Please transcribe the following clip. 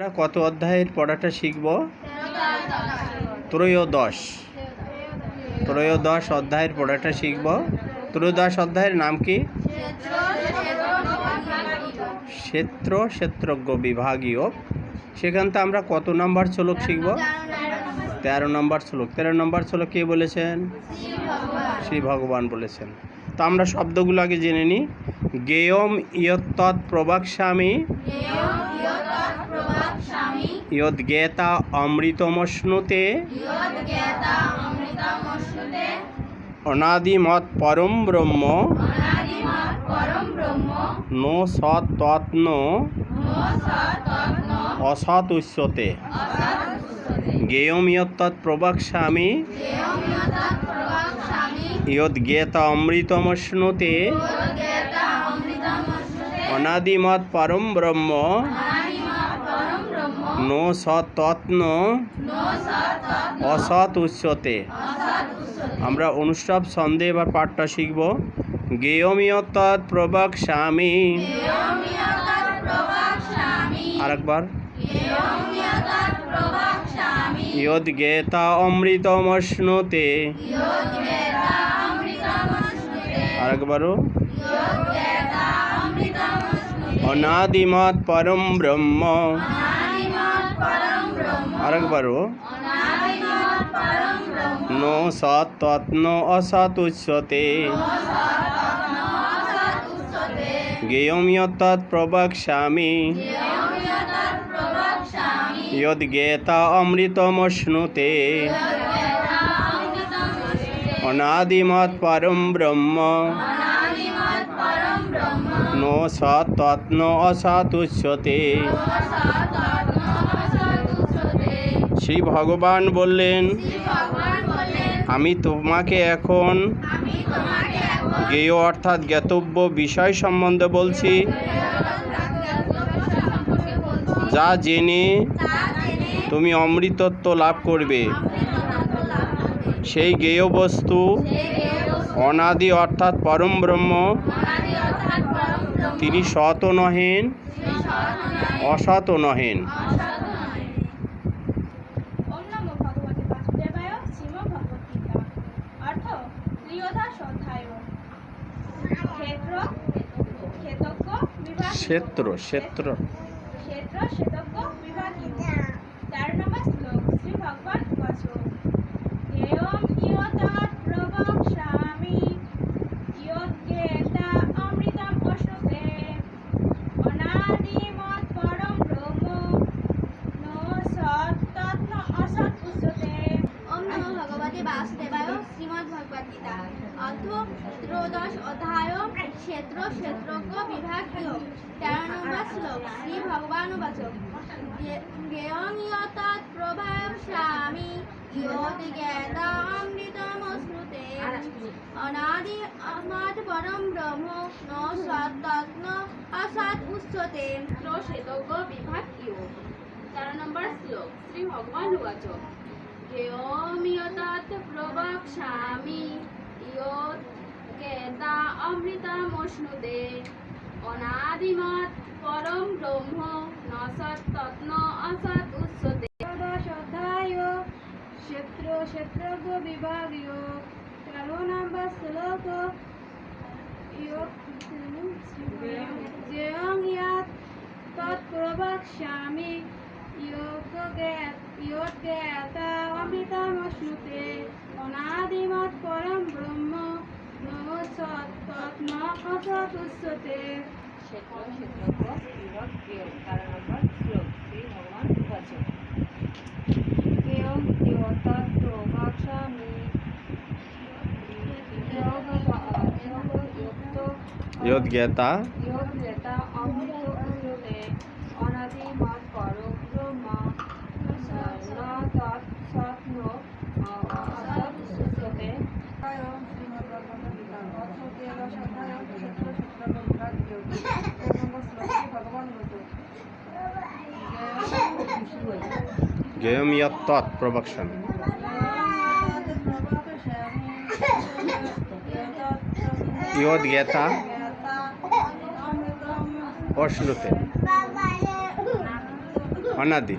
আমরা কত অধ্যায়ের পড়াটা শিখব? ত্রয়োদশ। ত্রয়োদশ অধ্যায়ের পড়াটা শিখব। ত্রয়োদশ অধ্যায়ের নাম কি? ক্ষেত্র ক্ষেত্রজ্ঞ বিভাগীয়। সেখান থেকে আমরা কত নম্বর শ্লোক শিখব? তেরো নম্বর শ্লোক। তেরো নম্বর শ্লোক কে বলেছেন? শ্রী ভগবান বলেছেন। তো আমরা শব্দগুলো আগে জেনে নিই। গেয়ম ইয়ত্তৎ প্রবাক্সামি ইয়দ্গেতা অমৃতমশ্নুতে। অনাদিমত পরম ব্রহ্ম। নো সৎ তত্ন। অসৎ উচ্যতে গেয়ম ইয়ত্তৎ প্রবাক্সামি। ইয়দ্গেতা অমৃতমশ্নুতে। অনাদিমত পরম ব্রহ্ম। নো সৎ তত্ন অসৎ উচ্চতে। আমরা অনুষ্ঠব ছন্দে এবার পাঠটা শিখব। গেয়মিয়তৎ প্রবাক স্বামী। আরেকবার। ইয়দ্গেতা অমৃতমশ্নুতে। আরেকবারও। অনাদিমত পরম ব্রহ্ম। আরেকবারও নো সৎ তত্ন অসৎ উচ্চতে। গেয়মিয়তৎ প্রবাক স্বামী ইয়দ্গেতা অমৃতমশ্নুতে। অনাদিমত পরম ব্রহ্ম। ন সৎ তত্ন অসৎ শ্রী ভগবান বললেন, আমি তোমাকে এখন জ্ঞেয় অর্থাৎ জ্ঞাতব্য বিষয় সম্বন্ধে বলছি, যা জেনে তুমি অমৃতত্ব লাভ করবে। সেই জ্ঞেয় বস্তু অনাদি অর্থাৎ পরম ব্রহ্ম, তিনি সৎ নহেন, অসৎ নহেন। ক্ষেত্র ক্ষেতজ্ঞ বিভাগ ক্ষেত্র ক্ষেত্র। ক্ষেত্র ক্ষেতজ্ঞ বিভাগীয়। তেরো নম্বর শ্লোক শ্রী ভগবান উবাচ এয়ম ইয়তাৎ ইয়জ্ঞেতা অমৃতম অশ্নুতে অনাদিমৎ পরম ব্রহ্ম নো সত্তত্ন অসৎ উচ্যতে ওম নমো ভগবতে বাসুদেবায় শ্রীমদ্ ভগবদ গীতা অর্থ ত্রয়োদশ অধ্যায় ক্ষেত্র নম্বর শ্লোক শ্রী ভগবান বাচক জ্ঞেয়নিয়তৎ প্রভাবস্বামী ইয়ত জ্ঞাতা অমৃতমশ্নুতে অনাদি অনাদ পরম ব্রহ্ম ন সত্তত্ন অসৎ হেয়মিয়তাৎ প্রবক্ষ্যামি ইয়ৎ কেতা অমৃতমশ্নুতে অনাদিমত পরম ব্রহ্ম ন তত্ন অসৎ উচ্যতে ত্রয়োদশ অধ্যায় ক্ষেত্র ক্ষেত্রজ্ঞ বিভাগীয় তেরো নম্বর শ্লোক যেয়ং ইয়াত তৎপ্রবক্ষ্যামি তে ইয়তে তা অমৃতমশ্নুতে পরম ব্রহ্ম নমস্তুতে ক্ষেত্র ক্ষেত্রজ্ঞ বৃহৎ প্রিয় তার নম্বর শ্লোক শ্রী ভগবান উপাচ কেয়ং যোগ যোগ গেয়মিয়তৎ প্রবাকশন। ইয়দ্গেতা অশ্নুতে। অশ্লুতে অনাদি।